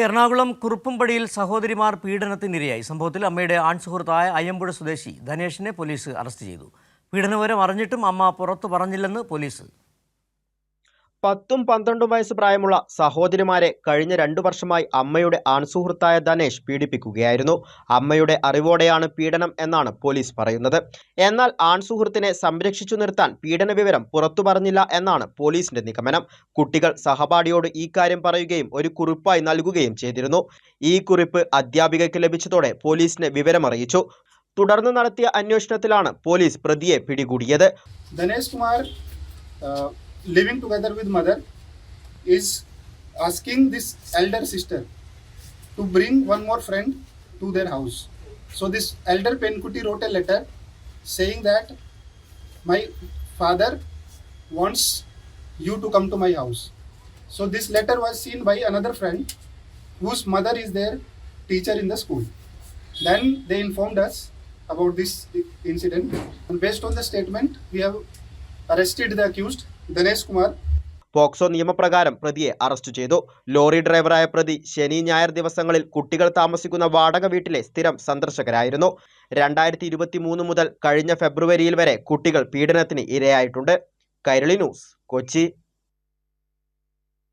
എറണാകുളം കുറുപ്പുംപടിയിൽ സഹോദരിമാർ പീഡനത്തിനിരയായി. സംഭവത്തിൽ അമ്മയുടെ ആൺസുഹൃത്തായ അയ്യമ്പുഴ സ്വദേശി ധനേഷിനെ പോലീസ് അറസ്റ്റ് ചെയ്തു. പീഡനവരം അറിഞ്ഞിട്ടും അമ്മ പുറത്തു പറഞ്ഞില്ലെന്ന് പോലീസ്. പത്തും പന്ത്രണ്ടും വയസ്സ് പ്രായമുള്ള സഹോദരിമാരെ കഴിഞ്ഞ രണ്ടു വർഷമായി അമ്മയുടെ ആൺസുഹൃത്തായ ധനേഷ് പീഡിപ്പിക്കുകയായിരുന്നു. അമ്മയുടെ അറിവോടെയാണ് പീഡനം എന്നാണ് പോലീസ് പറയുന്നത്. എന്നാൽ ആൺസുഹൃത്തിനെ സംരക്ഷിച്ചു നിർത്താൻ പീഡന വിവരം പുറത്തു പറഞ്ഞില്ല എന്നാണ് പോലീസിന്റെ നിഗമനം. കുട്ടികൾ സഹപാഠിയോട് ഈ കാര്യം പറയുകയും ഒരു കുറിപ്പായി നൽകുകയും ചെയ്തിരുന്നു. ഈ കുറിപ്പ് അധ്യാപികയ്ക്ക് ലഭിച്ചതോടെ പോലീസിന് വിവരമറിയിച്ചു. തുടർന്ന് നടത്തിയ അന്വേഷണത്തിലാണ് പോലീസ് പ്രതിയെ പിടികൂടിയത്. Dhanesh uh, living together with mother, is asking this elder sister to bring one more friend to their house. So this elder Penkuti wrote a letter saying that my father wants you to come to my house. So this letter was seen by another friend whose mother is their teacher in the school. Then they informed us about this incident. And based on the statement, we have arrested the accused, Dinesh Kumar. POCSO നിയമപ്രകാരം പ്രതിയെ arrest ചെയ്തു. Lorry ഡ്രൈവറായ പ്രതി ശനി ഞായർ ദിവസങ്ങളിൽ കുട്ടികൾ താമസിക്കുന്ന വാടക വീട്ടിലെ സ്ഥിരം സന്ദർശകരായിരുന്നു. രണ്ടായിരത്തി ഇരുപത്തി മൂന്ന് മുതൽ കഴിഞ്ഞ ഫെബ്രുവരിയിൽ വരെ കുട്ടികൾ പീഡനത്തിന് ഇരയായിട്ടുണ്ട്. കൈരളി ന്യൂസ് കൊച്ചി.